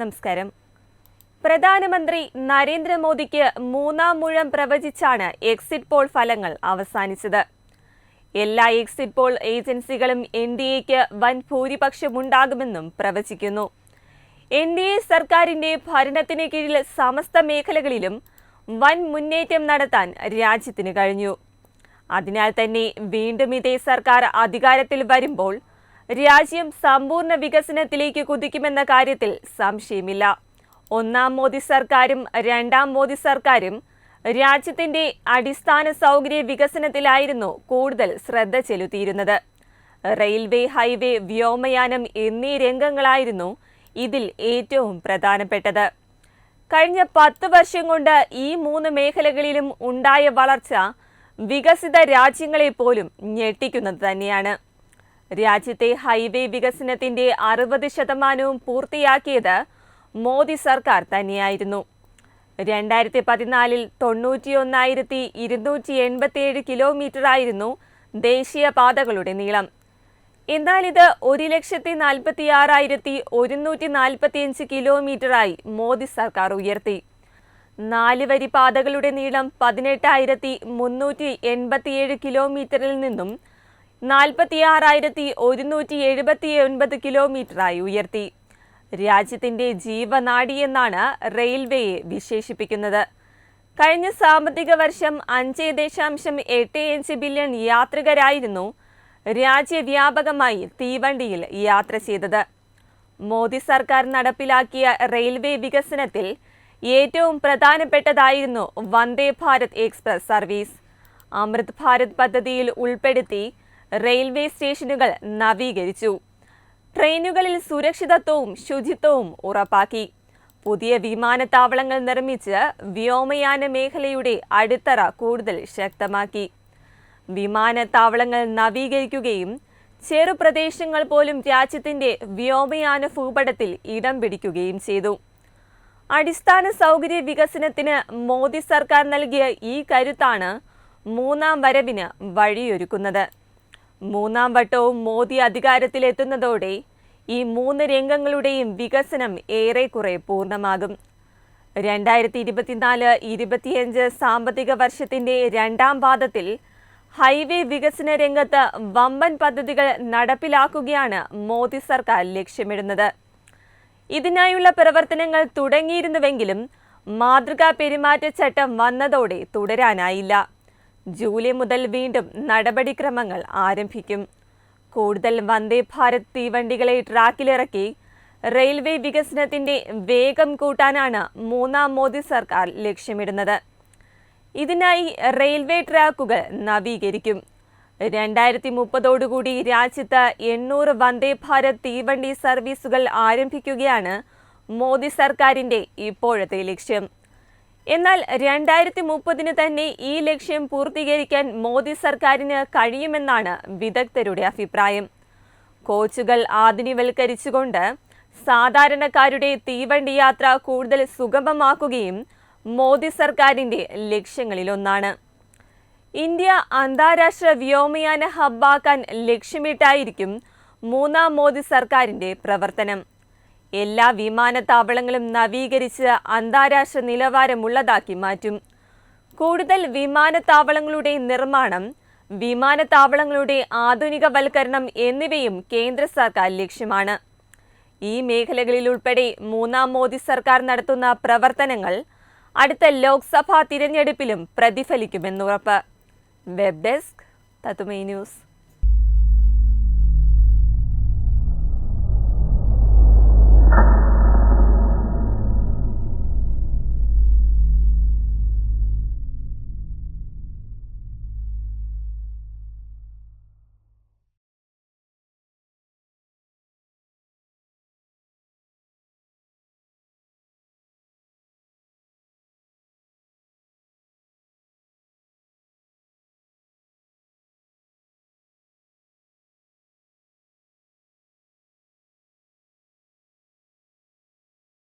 നമസ്കാരം. പ്രധാനമന്ത്രി നരേന്ദ്രമോദിക്ക് മൂന്നാം മുഴം പ്രവചിച്ചാണ് എക്സിറ്റ് പോൾ ഫലങ്ങൾ അവസാനിച്ചത്. എല്ലാ എക്സിറ്റ് പോൾ ഏജൻസികളും എൻ ഡി എക്ക് വൻ ഭൂരിപക്ഷമുണ്ടാകുമെന്നും പ്രവചിക്കുന്നു. എൻ ഡി എ സർക്കാരിന്റെ ഭരണത്തിന് കീഴിൽ സമസ്ത മേഖലകളിലും വൻ മുന്നേറ്റം നടത്താൻ രാജ്യത്തിന് കഴിഞ്ഞു. അതിനാൽ തന്നെ വീണ്ടും ഇതേ സർക്കാർ അധികാരത്തിൽ വരുമ്പോൾ രാജ്യം സമ്പൂർണ വികസനത്തിലേക്ക് കുതിക്കുമെന്ന കാര്യത്തിൽ സംശയമില്ല. ഒന്നാം മോദി സർക്കാരും രണ്ടാം മോദി സർക്കാരും രാജ്യത്തിന്റെ അടിസ്ഥാന സൗകര്യ വികസനത്തിലായിരുന്നു കൂടുതൽ ശ്രദ്ധ ചെലുത്തിയിരുന്നത്. റെയിൽവേ ഹൈവേ വ്യോമയാനം എന്നീ രംഗങ്ങളായിരുന്നു ഇതിൽ ഏറ്റവും പ്രധാനപ്പെട്ടത്. കഴിഞ്ഞ പത്ത് വർഷം കൊണ്ട് ഈ മൂന്ന് മേഖലകളിലും ഉണ്ടായ വളർച്ച വികസിത രാജ്യങ്ങളെ പോലും ഞെട്ടിക്കുന്നത് തന്നെയാണ്. രാജ്യത്തെ ഹൈവേ വികസനത്തിന്റെ അറുപത് ശതമാനവും പൂർത്തിയാക്കിയത് മോദി സർക്കാർ തന്നെയായിരുന്നു. രണ്ടായിരത്തി പതിനാലിൽ തൊണ്ണൂറ്റിയൊന്നായിരത്തി ഇരുന്നൂറ്റി എൺപത്തിയേഴ് കിലോമീറ്ററായിരുന്നു ദേശീയപാതകളുടെ നീളം. എന്നാൽ ഇത് ഒരു ലക്ഷത്തി നാൽപ്പത്തി ആറായിരത്തി ഒരുന്നൂറ്റി നാൽപ്പത്തിയഞ്ച് കിലോമീറ്ററായി മോദി സർക്കാർ ഉയർത്തി. നാല് വരി പാതകളുടെ നീളം പതിനെട്ടായിരത്തി മുന്നൂറ്റി എൺപത്തിയേഴ് കിലോമീറ്ററിൽ നിന്നും നാൽപ്പത്തിയാറായിരത്തി ഒരുന്നൂറ്റി എഴുപത്തി ഒൻപത് കിലോമീറ്ററായി ഉയർത്തി. രാജ്യത്തിന്റെ ജീവനാടിയെന്നാണ് റെയിൽവേയെ വിശേഷിപ്പിക്കുന്നത്. കഴിഞ്ഞ സാമ്പത്തിക വർഷം അഞ്ച് ദശാംശം എട്ട് അഞ്ച് ബില്യൺ യാത്രികരായിരുന്നു രാജ്യവ്യാപകമായി തീവണ്ടിയിൽ യാത്ര ചെയ്തത്. മോദി സർക്കാർ നടപ്പിലാക്കിയ റെയിൽവേ വികസനത്തിൽ ഏറ്റവും പ്രധാനപ്പെട്ടതായിരുന്നു വന്ദേ ഭാരത് എക്സ്പ്രസ് സർവീസ്. അമൃത് ഭാരത് പദ്ധതിയിൽ ഉൾപ്പെടുത്തി റെയിൽവേ സ്റ്റേഷനുകൾ നവീകരിച്ചു. ട്രെയിനുകളിൽ സുരക്ഷിതത്വവും ശുചിത്വവും ഉറപ്പാക്കി. പുതിയ വിമാനത്താവളങ്ങൾ നിർമ്മിച്ച് വ്യോമയാന മേഖലയുടെ അടിത്തറ കൂടുതൽ ശക്തമാക്കി. വിമാനത്താവളങ്ങൾ നവീകരിക്കുകയും ചെറുപ്രദേശങ്ങൾ പോലും രാജ്യത്തിന്റെ വ്യോമയാന ഭൂപടത്തിൽ ഇടം പിടിക്കുകയും ചെയ്തു. അടിസ്ഥാന സൗകര്യ വികസനത്തിന് മോദി സർക്കാർ നൽകിയ ഈ കരുത്താണ് മൂന്നാം വരവിന് വഴിയൊരുക്കുന്നത്. മൂന്നാം വട്ടവും മോദി അധികാരത്തിലെത്തുന്നതോടെ ഈ മൂന്ന് രംഗങ്ങളുടെയും വികസനം ഏറെക്കുറെ പൂർണമാകും. രണ്ടായിരത്തി ഇരുപത്തിനാല് ഇരുപത്തിയഞ്ച് സാമ്പത്തിക വർഷത്തിന്റെ രണ്ടാം പാദത്തിൽ ഹൈവേ വികസന രംഗത്ത് വമ്പൻ പദ്ധതികൾ നടപ്പിലാക്കുകയാണ് മോദി സർക്കാർ ലക്ഷ്യമിടുന്നത്. ഇതിനായുള്ള പ്രവർത്തനങ്ങൾ തുടങ്ങിയിരുന്നുവെങ്കിലും മാതൃകാ പെരുമാറ്റച്ചട്ടം വന്നതോടെ തുടരാനായില്ല. ജൂലൈ മുതൽ വീണ്ടും നടപടിക്രമങ്ങൾ ആരംഭിക്കും. കൂടുതൽ വന്ദേ ഭാരത് തീവണ്ടികളെ ട്രാക്കിലിറക്കി റെയിൽവേ വികസനത്തിന്റെ വേഗം കൂട്ടാനാണ് മൂന്നാം മോദി സർക്കാർ ലക്ഷ്യമിടുന്നത്. ഇതിനായി റെയിൽവേ ട്രാക്കുകൾ നവീകരിക്കും. രണ്ടായിരത്തി മുപ്പതോടുകൂടി രാജ്യത്ത് എണ്ണൂറ് വന്ദേ ഭാരത് തീവണ്ടി സർവീസുകൾ ആരംഭിക്കുകയാണ് മോദി സർക്കാരിന്റെ ഇപ്പോഴത്തെ ലക്ഷ്യം. എന്നാൽ രണ്ടായിരത്തി മുപ്പതിന് തന്നെ ഈ ലക്ഷ്യം പൂർത്തീകരിക്കാൻ മോദി സർക്കാരിന് കഴിയുമെന്നാണ് വിദഗ്ധരുടെ അഭിപ്രായം. കോച്ചുകൾ ആധുനികവൽക്കരിച്ചുകൊണ്ട് സാധാരണക്കാരുടെ തീവണ്ടി യാത്ര കൂടുതൽ സുഗമമാക്കുകയും മോദി സർക്കാരിന്റെ ലക്ഷ്യങ്ങളിലൊന്നാണ്. ഇന്ത്യ അന്താരാഷ്ട്ര വ്യോമയാന ഹബ്ബാക്കാൻ ലക്ഷ്യമിട്ടായിരിക്കും മൂന്നാം മോദി സർക്കാരിന്റെ പ്രവർത്തനം. എല്ലാ വിമാനത്താവളങ്ങളും നവീകരിച്ച് അന്താരാഷ്ട്ര നിലവാരമുള്ളതാക്കി മാറ്റും. കൂടുതൽ വിമാനത്താവളങ്ങളുടെ നിർമ്മാണം വിമാനത്താവളങ്ങളുടെ ആധുനികവൽക്കരണം എന്നിവയും കേന്ദ്ര സർക്കാർ ലക്ഷ്യമാണ്. ഈ മേഖലകളിൽ ഉൾപ്പെടെ മൂന്നാം മോദി സർക്കാർ നടത്തുന്ന പ്രവർത്തനങ്ങൾ അടുത്ത ലോക്സഭാ തിരഞ്ഞെടുപ്പിലും പ്രതിഫലിക്കുമെന്നുറപ്പ്. Web desk Thathumai news.